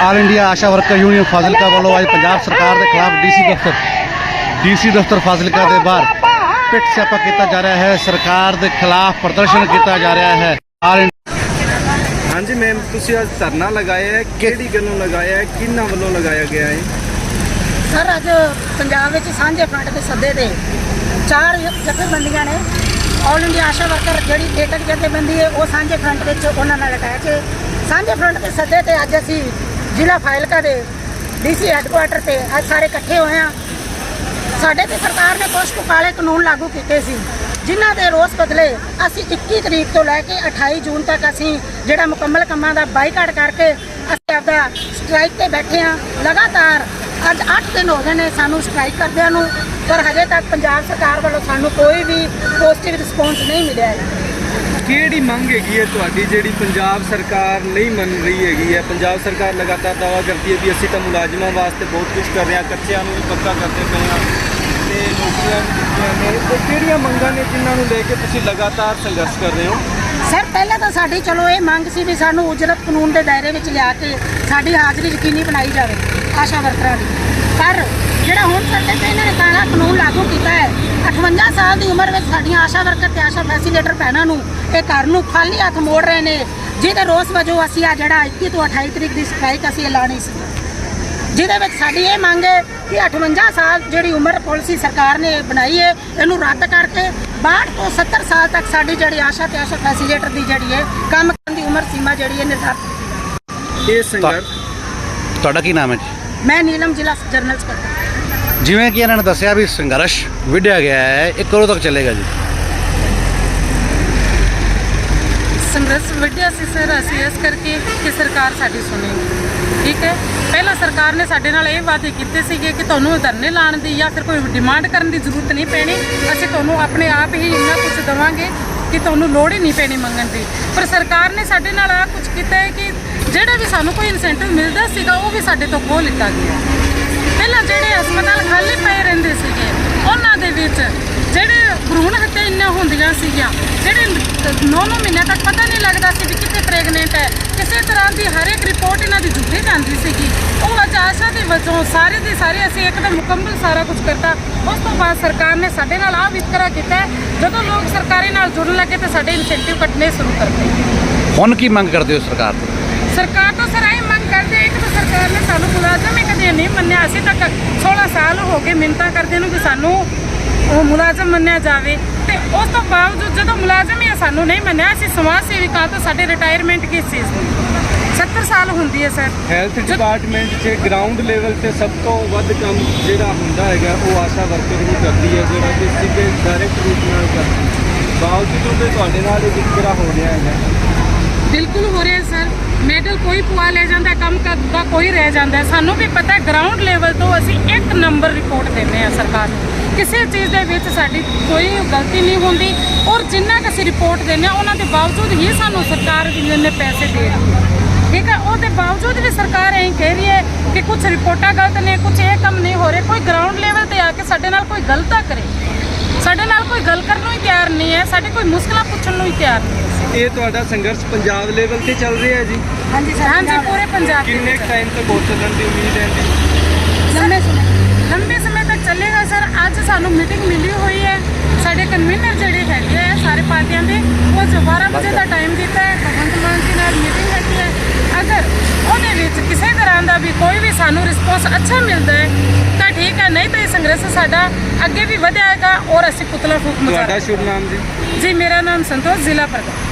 All India Asha worker union Fazilka ਵੱਲੋਂ ਅੱਜ ਪੰਜਾਬ ਸਰਕਾਰ ਦੇ ਖਿਲਾਫ ਡੀਸੀ ਦਫ਼ਤਰ ਡੀਸੀ ਦਫ਼ਤਰ ਫਾਜ਼ਿਲਕਾ ਦੇ ਬਾਹਰ ਪਿੱਟ ਸਿਆਪਾ ਕੀਤਾ ਜਾ ਰਿਹਾ ਹੈ ਸਰਕਾਰ ਦੇ ਖਿਲਾਫ ਪ੍ਰਦਰਸ਼ਨ ਕੀਤਾ ਜਾ ਰਿਹਾ ਹੈ। ਆਲ ਇੰਡੀਆ ਹਾਂਜੀ ਮੈਮ ਤੁਸੀਂ ਅੱਜ ਧਰਨਾ ਲਗਾਇਆ ਹੈ ਕਿਹੜੀ ਗੱਲੋਂ ਲਗਾਇਆ ਹੈ ਕਿਹਨਾਂ ਵੱਲੋਂ ਲਗਾਇਆ ਗਿਆ ਹੈ? ਸਰ ਅੱਜ ਪੰਜਾਬ ਵਿੱਚ ਸਾਂਝੇ ਫਰੰਟ ਦੇ ਸੱਦੇ ਤੇ ਚਾਰ ਜਥੇਬੰਦੀਆਂ ਨੇ ਆਲ ਇੰਡੀਆ ਆਸ਼ਾ ਵਰਕਰ ਜਿਹੜੀ ਏਟਕ ਜਥੇਬੰਦੀ ਹੈ ਉਹ ਸਾਂਝੇ ਫਰੰਟ ਵਿੱਚ ਉਹਨਾਂ ਨਾਲ ਅਟੈਚ ਹੈ। ਸਾਂਝੇ ਫਰੰਟ ਦੇ ਸੱਦੇ ਤੇ ਅੱਜ ਅਸੀਂ ਜ਼ਿਲ੍ਹਾ ਫਾਇਲਕਾ ਦੇ ਡੀਸੀ ਹੈੱਡਕੁਆਟਰ ਤੇ ਅੱਜ ਸਾਰੇ ਇਕੱਠੇ ਹੋਏ ਹਾਂ। ਸਾਡੇ ਤੇ ਸਰਕਾਰ ਨੇ ਕੁਝ ਕੁ ਕਾਲੇ ਕਾਨੂੰਨ ਲਾਗੂ ਕੀਤੇ ਸੀ, ਜਿਨ੍ਹਾਂ ਦੇ ਰੋਸ ਬਦਲੇ ਅਸੀਂ 21 ਤਰੀਕ ਤੋਂ ਲੈ ਕੇ 28 ਜੂਨ ਤੱਕ ਅਸੀਂ ਜਿਹੜਾ ਮੁਕੰਮਲ ਕੰਮਾਂ ਦਾ ਬਾਈਕਾਟ ਕਰਕੇ ਅਸੀਂ ਆਪਦਾ ਸਟ੍ਰਾਈਕ ਤੇ ਬੈਠੇ ਹਾਂ। ਲਗਾਤਾਰ ਅੱਜ 8 ਦਿਨ ਹੋ ਗਏ ਨੇ ਸਾਨੂੰ ਸਟ੍ਰਾਈਕ ਕਰਦਿਆਂ ਨੂੰ, ਪਰ ਹਜੇ ਤੱਕ ਪੰਜਾਬ ਸਰਕਾਰ ਵੱਲੋਂ ਸਾਨੂੰ ਕੋਈ ਵੀ ਪੋਜ਼ਿਟਿਵ ਰਿਸਪੌਂਸ ਨਹੀਂ ਮਿਲਿਆ ਹੈ। ਕਿਹੜੀ ਮੰਗ ਹੈਗੀ ਹੈ ਤੁਹਾਡੀ ਜਿਹੜੀ ਪੰਜਾਬ ਸਰਕਾਰ ਨਹੀਂ ਮੰਨ ਰਹੀ ਹੈਗੀ ਹੈ? ਪੰਜਾਬ ਸਰਕਾਰ ਲਗਾਤਾਰ ਦਾਅਵਾ ਕਰਦੀ ਹੈ ਵੀ ਅਸੀਂ ਤਾਂ ਮੁਲਾਜ਼ਮਾਂ ਵਾਸਤੇ ਬਹੁਤ ਕੁਝ ਕਰ ਰਹੇ ਹਾਂ, ਕੱਚਿਆਂ ਨੂੰ ਵੀ ਪੱਕਾ ਕਰਦੇ ਪਏ ਹਾਂ ਤੇ ਨੌਕਰੀਆਂ ਵੀ ਦਿੱਤੀਆਂ ਨੇ। ਉਹ ਕਿਹੜੀਆਂ ਮੰਗਾਂ ਨੇ ਜਿਨ੍ਹਾਂ ਨੂੰ ਲੈ ਕੇ ਤੁਸੀਂ ਲਗਾਤਾਰ ਸੰਘਰਸ਼ ਕਰ ਰਹੇ ਹੋ? ਸਰ, ਪਹਿਲਾਂ ਤਾਂ ਸਾਡੀ ਚਲੋ ਇਹ ਮੰਗ ਸੀ ਵੀ ਸਾਨੂੰ ਉਜਰਤ ਕਾਨੂੰਨ ਦੇ ਦਾਇਰੇ ਵਿੱਚ ਲਿਆ ਕੇ ਸਾਡੀ ਹਾਜ਼ਰੀ ਯਕੀਨੀ ਬਣਾਈ ਜਾਵੇ ਆਸ਼ਾ ਵਰਕਰਾਂ ਦੀ। ਪਰ ਜਿਹੜਾ ਹੁਣ ਸਾਡੇ ਤੇ ਇਹਨਾਂ ਨੇ ਕਾਲਾ ਕਾਨੂੰਨ ਲਾਗੂ ਕੀਤਾ ਹੈ 58 ਸਾਲ ਦੀ ਉਮਰ ਵਿੱਚ ਸਾਡੀਆਂ ਆਸ਼ਾ ਵਰਕਰ ਤੇ ਆਸ਼ਾ ਫੈਸੀਲੇਟਰ ਭੈਣਾਂ ਨੂੰ ਇਹ ਘਰ ਨੂੰ ਖਾਲੀ ਹੱਥ ਮੋੜ ਰਹੇ ਨੇ ਜਿਹਦੇ ਰੋਸ ਵਜੋਂ ਅਸੀਂ ਆ ਜਿਹੜਾ 21 ਤੋਂ 28 ਤਰੀਕ ਦੀ ਸਟ੍ਰਾਈਕ ਅਸੀਂ ਐਲਾਨੀ ਸੀ। ਜਿਹਦੇ ਵਿੱਚ ਸਾਡੀ ਇਹ ਮੰਗ ਹੈ ਕਿ 58 ਸਾਲ ਜਿਹੜੀ ਉਮਰ ਪਾਲਿਸੀ ਸਰਕਾਰ ਨੇ ਬਣਾਈ ਹੈ ਇਹਨੂੰ ਰੱਦ ਕਰਕੇ 62 ਤੋਂ 70 ਸਾਲ ਤੱਕ ਸਾਡੀ ਜਿਹੜੀ ਆਸ਼ਾ ਤੇ ਆਸ਼ਾ ਫੈਸੀਲੇਟਰ ਦੀ ਜਿਹੜੀ ਹੈ ਕੰਮ ਕਰਨ ਦੀ ਉਮਰ ਸੀਮਾ ਜਿਹੜੀ ਹੈ ਨਿਰਧਾਰਿਤ ਇਹ ਸੰਘਰਸ਼ ਤੁਹਾਡਾ ਕੀ ਨਾਮ ਹੈ ਜੀ? ਮੈਂ ਨੀਲਮ ਜ਼ਿਲ੍ਹਾ ਜਰਨਲ ਸਕੱਤਰ ਜਿਵੇਂ ਕਿ ਇਹਨਾਂ ਨੇ ਦੱਸਿਆ ਵੀ ਸੰਘਰਸ਼ ਵਿੱਢਿਆ ਗਿਆ ਹੈ, ਇਹ ਕਦੋਂ ਤੱਕ ਚੱਲੇਗਾ ਜੀ? ਸੰਘਰਸ਼ ਵਿੱਢਿਆ ਸੀ ਸਰ, ਅਸੀਂ ਇਸ ਕਰਕੇ ਕਿ ਸਰਕਾਰ ਸਾਡੀ ਸੁਣੇ। ਠੀਕ ਹੈ? ਪਹਿਲਾਂ ਸਰਕਾਰ ਨੇ ਸਾਡੇ ਨਾਲ ਇਹ ਵਾਅਦੇ ਕੀਤੇ ਸੀਗੇ ਕਿ ਤੁਹਾਨੂੰ ਧਰਨੇ ਲਾਣ ਦੀ ਜਾਂ ਫਿਰ ਕੋਈ ਡਿਮਾਂਡ ਕਰਨ ਦੀ ਜ਼ਰੂਰਤ ਨਹੀਂ ਪੈਣੀ। ਅਸੀਂ ਤੁਹਾਨੂੰ ਆਪਣੇ ਆਪ ਹੀ ਇੰਨਾ ਕੁਝ ਦੇਵਾਂਗੇ ਕਿ ਤੁਹਾਨੂੰ ਲੋੜ ਹੀ ਨਹੀਂ ਪੈਣੀ ਮੰਗਣ ਦੀ। ਪਰ ਸਰਕਾਰ ਨੇ ਸਾਡੇ ਨਾਲ ਆ ਕੁਝ ਕੀਤਾ ਹੈ ਕਿ ਜਿਹੜਾ ਵੀ ਸਾਨੂੰ ਕੋਈ ਇਨਸੈਂਟਿਵ ਮਿਲਦਾ ਸੀਗਾ, ਉਹ ਵੀ ਸਾਡੇ ਤੋਂ ਖੋਹ ਲਿੱਤਾ ਗਿਆ। ਪਹਿਲਾਂ ਜਿਹੜੇ ਹਸਪਤਾਲ ਖਾਲੀ ਪਏ ਰਹਿੰਦੇ ਸੀਗੇ ਉਹਨਾਂ ਦੇ ਵਿੱਚ ਜਿਹੜੇ ਭਰੂਣ ਹੱਤਿਆ ਇੰਨੀਆਂ ਹੁੰਦੀਆਂ ਸੀਗੀਆਂ ਜਿਹੜੇ 9-9 ਮਹੀਨਿਆਂ ਤੱਕ ਪਤਾ ਨਹੀਂ ਲੱਗਦਾ ਸੀ ਵੀ ਕਿੱਥੇ ਪ੍ਰੈਗਨੈਂਟ ਹੈ। ਕਿਸੇ ਤਰ੍ਹਾਂ ਦੀ ਹਰ ਇੱਕ ਰਿਪੋਰਟ ਇਹਨਾਂ ਦੀ ਝੂਠੀ ਜਾਂਦੀ ਸੀਗੀ। ਉਹ ਅੱਜ ਆਸ਼ਾ ਦੇ ਵਜੋਂ ਸਾਰੇ ਦੀ ਸਾਰੇ ਅਸੀਂ ਇੱਕਦਮ ਮੁਕੰਮਲ ਸਾਰਾ ਕੁਝ ਕਰਤਾ। ਉਸ ਤੋਂ ਬਾਅਦ ਸਰਕਾਰ ਨੇ ਸਾਡੇ ਨਾਲ ਆ ਵਿਤਕਰਾ ਕੀਤਾ। ਜਦੋਂ ਲੋਕ ਸਰਕਾਰੀ ਨਾਲ ਜੁੜਨ ਲੱਗੇ ਤੇ ਸਾਡੇ ਇਨਸੈਂਟਿਵ ਕੱਟਣੇ ਸ਼ੁਰੂ ਕਰ ਦਿੱਤੇ। ਹੁਣ ਕੀ ਮੰਗ ਕਰਦੇ ਹੋ ਸਰਕਾਰ ਤੋਂ? ਸਰਕਾਰ ਤੋਂ ਸਰ ਇਹ ਮੰਗ ਕਰਦੇ ਆ, ਇੱਕ ਤਾਂ ਸਰਕਾਰ ਨੇ ਸਾਨੂੰ ਮੁਲਾਜ਼ਮ ਹੀ ਕਦੇ ਨਹੀਂ ਮੰਨਿਆ। ਅਸੀਂ ਤੱਕ 16 ਸਾਲ ਹੋ ਗਏ ਮਿੰਤਾ ਕਰਦੇ ਨੂੰ ਕਿ ਸਾਨੂੰ ਉਹ ਮੁਲਾਜ਼ਮ ਮੰਨਿਆ ਜਾਵੇ। ਤੇ ਉਸ ਤੋਂ ਬਾਵਜੂਦ ਜਦੋਂ ਮੁਲਾਜ਼ਮ ਹੀ ਸਾਨੂੰ ਨਹੀਂ ਮੰਨਿਆ। ਅਸੀਂ ਸਮਾਜ ਸੇਵਿਕਾ ਤੋਂ ਸਾਡੇ ਰਿਟਾਇਰਮੈਂਟ ਕਿਸ ਚੀਜ਼ ਦੀ? 70 ਸਾਲ ਹੁੰਦੀ ਹੈ ਸਰ। ਹੈਲਥ ਡਿਪਾਰਟਮੈਂਟ 'ਚ ਗਰਾਊਂਡ ਲੈਵਲ ਤੇ ਸਭ ਤੋਂ ਵੱਧ ਕੰਮ ਜਿਹੜਾ ਹੁੰਦਾ ਹੈਗਾ ਉਹ ਆਸ਼ਾ ਵਰਕਰ ਹੀ ਕਰਦੀ ਹੈ ਜਿਹੜਾ ਕਿ ਸਿੱਧੇ ਡਾਇਰੈਕਟ ਰੂਪ ਨਾਲ ਕਰਦੀ ਹੈ। ਬਾਵਜੂਦ ਉਹਦੇ ਤੁਹਾਡੇ ਨਾਲ ਇਹ ਵਿਤਕਰਾ ਹੋ ਰਿਹਾ ਹੈਗਾ। ਬਿਲਕੁਲ ਹੋ ਰਿਹਾ ਸਰ। ਮੈਡਲ ਕੋਈ ਪੁਆ ਲੈ ਜਾਂਦਾ, ਕੰਮ ਕਰਦਾ ਕੋਈ ਰਹਿ ਜਾਂਦਾ। ਸਾਨੂੰ ਵੀ ਪਤਾ ਗਰਾਊਂਡ ਲੈਵਲ ਤੋਂ ਅਸੀਂ ਇੱਕ ਨੰਬਰ ਰਿਪੋਰਟ ਦਿੰਦੇ ਆ ਸਰਕਾਰ ਨੂੰ। ਕਿਸੇ ਚੀਜ਼ ਦੇ ਵਿੱਚ ਸਾਡੀ ਕੋਈ ਗਲਤੀ ਨਹੀਂ ਹੁੰਦੀ ਔਰ ਜਿੰਨਾ ਕੁ ਅਸੀਂ ਰਿਪੋਰਟ ਦਿੰਦੇ ਆ ਉਹਨਾਂ ਦੇ ਬਾਵਜੂਦ ਹੀ ਸਾਨੂੰ ਸਰਕਾਰ ਨੇ ਪੈਸੇ ਦੇ ਰਹੀ ਹੈ। ਠੀਕ ਹੈ, ਉਹਦੇ ਬਾਵਜੂਦ ਵੀ ਸਰਕਾਰ ਐਂ ਕਹਿ ਰਹੀ ਹੈ ਕਿ ਕੁਝ ਰਿਪੋਰਟਾਂ ਗਲਤ ਨੇ ਕੁਝ ਇਹ ਕੰਮ ਨਹੀਂ ਹੋ ਰਹੇ। ਕੋਈ ਗਰਾਊਂਡ ਲੈਵਲ ਤੇ ਆ ਕੇ ਸਾਡੇ ਨਾਲ ਕੋਈ ਗਲਤਾ ਕਰੇ। ਸਾਡੇ ਨਾਲ ਕੋਈ ਗੱਲ ਕਰਨ ਨੂੰ ਹੀ ਤਿਆਰ ਨਹੀਂ ਹੈ, ਸਾਡੇ ਕੋਈ ਮੁਸ਼ਕਲਾਂ ਪੁੱਛਣ ਨੂੰ ਹੀ ਤਿਆਰ ਨਹੀਂ ਇਹ ਤੁਹਾਡਾ ਸੰਘਰਸ਼ ਪੰਜਾਬ ਲੈਵਲ ਤੇ ਚੱਲ ਰਿਹਾ ਹੈ ਜੀ? ਹਾਂਜੀ ਸਰ ਹਾਂਜੀ ਪੂਰੇ ਪੰਜਾਬ ਦੇ ਕਿੰਨੇ ਵਿੱਚ। ਟਾਈਮ ਤੱਕ ਹੋ ਚੱਲਣ ਦੀ ਉਮੀਦ ਹੈ ਜੀ? ਲੰਮੇ ਸਮੇਂ ਲੰਬੇ ਸਮੇਂ ਤੱਕ ਚੱਲੇਗਾ ਸਰ। ਅੱਜ ਸਾਨੂੰ ਮੀਟਿੰਗ ਮਿਲੀ ਹੋਈ ਹੈ। ਸਾਡੇ ਕਨਵੀਨਰ ਜਿਹੜੇ ਹੈਗੇ ਆ ਸਾਰੇ ਪਾਰਟੀਆਂ ਦੇ ਉਹ ਜੋ 12 ਵਜੇ ਦਾ ਟਾਈਮ ਦਿੱਤਾ ਹੈ। ਭਗਵੰਤ ਮਾਨ ਜੀ ਨਾਲ ਮੀਟਿੰਗ ਹੈਗੀ ਹੈ। ਅਗਰ ਉਹਦੇ ਵਿੱਚ ਕਿਸੇ ਤਰ੍ਹਾਂ ਦਾ ਵੀ ਕੋਈ ਵੀ ਸਾਨੂੰ ਰਿਸਪੌਂਸ ਅੱਛਾ ਮਿਲਦਾ ਹੈ ਤਾਂ ਠੀਕ ਹੈ। ਨਹੀਂ ਤਾਂ ਇਹ ਸੰਘਰਸ਼ ਸਾਡਾ ਅੱਗੇ ਵੀ ਵਧੇਗਾ ਔਰ ਅਸੀਂ ਪੁਤਲਾ ਫੂਕ ਤੁਹਾਡਾ ਮਚਾ ਸ਼ੁਭ ਨਾਮ ਜੀ? ਜੀ ਮੇਰਾ ਨਾਮ ਸੰਤੋष ਜ਼ਿਲ੍ਹਾ ਪ੍ਰਧਾਨ।